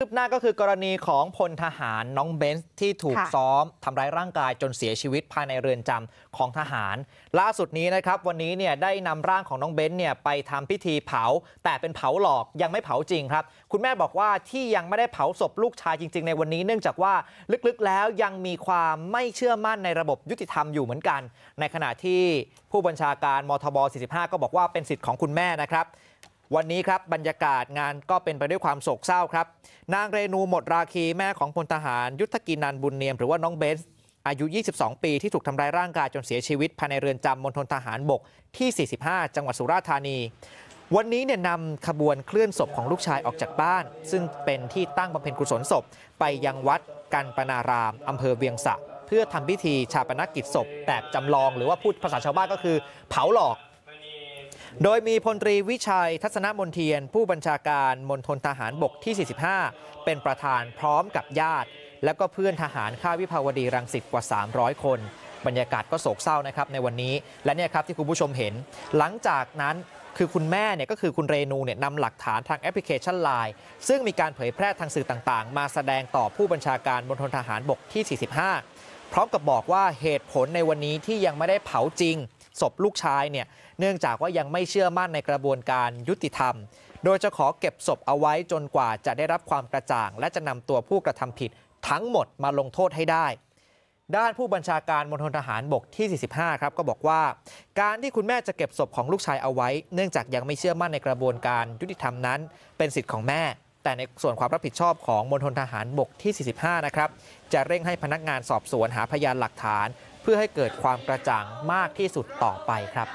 คืบหน้าก็คือกรณีของพลทหารน้องเบนซ์ที่ถูกซ้อมทำร้ายร่างกายจนเสียชีวิตภายในเรือนจำของทหาร ล่าสุดนี้นะครับวันนี้เนี่ยได้นำร่างของน้องเบนซ์เนี่ยไปทำพิธีเผา แต่เป็นเผาหลอกยังไม่เผาจริงครับ คุณแม่บอกว่าที่ยังไม่ได้เผาศพลูกชายจริง ๆ ในวันนี้เนื่องจากว่าลึกๆแล้วยังมีความไม่เชื่อมั่นในระบบยุติธรรมอยู่เหมือนกัน ในขณะที่ผู้บัญชาการมทบ 45 ก็บอกว่าเป็นสิทธิ์ของคุณแม่นะครับ วันนี้ครับบรรยากาศงานก็เป็นไปด้วยความโศกเศร้าครับ นางเรนูหมดราคีแม่ของพลทหาร ยุทธกินันบุญเนียมหรือว่าน้องเบนซ์อายุ 22 ปีที่ถูกทำร้ายร่างกายจนเสียชีวิตภายในเรือนจำมณฑลทหารบกที่ 45 จังหวัดสุราษฎร์ธานี วันนี้เนี่ยนำขบวนเคลื่อนศพของลูกชายออกจากบ้าน ซึ่งเป็นที่ตั้งบำเพ็ญกุศลศพ ไปยังวัดกันปนารามอำเภอเวียงสะ เพื่อทำพิธีชาปนกิจศพแบบจำลอง หรือว่าพูดภาษาชาวบ้านก็คือ เผาหลอก โดยมีพลตรีวิชัยทัศนมนเทียน ผู้บัญชาการมณฑลทหารบกที่ 45 เป็นประธานพร้อมกับญาติ แล้วก็เพื่อนทหารค่าวิภาวดีรังสิตกว่า 300 คน บรรยากาศก็โศกเศร้านะครับในวันนี้ และเนี่ยครับที่คุณผู้ชมเห็น หลังจากนั้นคือคุณแม่เนี่ยก็คือคุณเรนูเนี่ยนำหลักฐานทางแอปพลิเคชัน Line ซึ่งมีการเผยแพร่ทางสื่อต่างๆ มาแสดงต่อผู้บัญชาการมณฑลทหารบกที่ 45 พร้อมกับบอกว่าเหตุผลในวันนี้ที่ยังไม่ได้เผาจริง ศพลูกชายเนี่ยเนื่องจากว่ายังไม่เชื่อมั่นในกระบวนการยุติธรรม โดยจะขอเก็บศพเอาไว้จนกว่าจะได้รับความกระจ่าง และจะนำตัวผู้กระทำผิดทั้งหมดมาลงโทษให้ได้ด้านผู้บัญชาการมณฑลทหารบกที่ 45 ครับ ก็บอกว่า การที่คุณแม่จะเก็บศพของลูกชายเอาไว้ เนื่องจากยังไม่เชื่อมั่นในกระบวนการยุติธรรมนั้น เป็นสิทธิ์ของแม่ แต่ในส่วนความรับผิดชอบของมณฑลทหารบกที่ 45 นะครับ จะเร่งให้พนักงานสอบสวนหาพยานหลักฐาน เพื่อให้เกิดความกระจ่างมากที่สุดต่อไปครับ